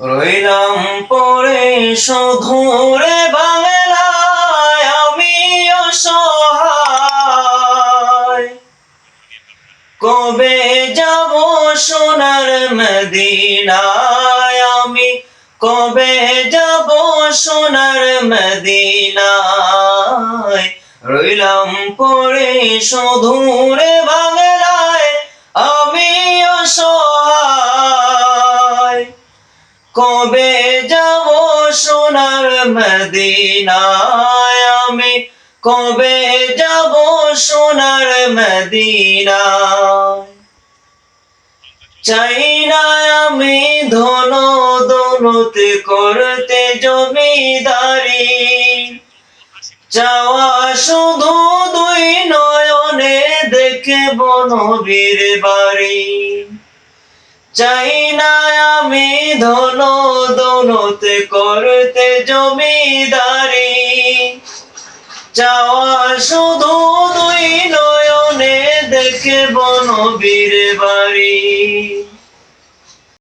রইলাম পরে শুধুরে বাংলায় আমি অসহায় কবে যাব সোনার মদিনায়? আমি কবে যাব সোনার মদিনায়? রইলাম পরে শুধুরে বাংলায় কবে যাব সোনার মদিনায় আমি? কবে যাব সোনার মদিনায়? চাই না আমি ধন দৌলতে করতে জমিদারি। চাওয়া শুধু দুই নয়নে দেখে বনবীর বাড়ি। চাই না আমি ধন দনতে করতে জমিদারি। চাওয়া শুধু দুই নয়নে দেখে বনবীর বাড়ি।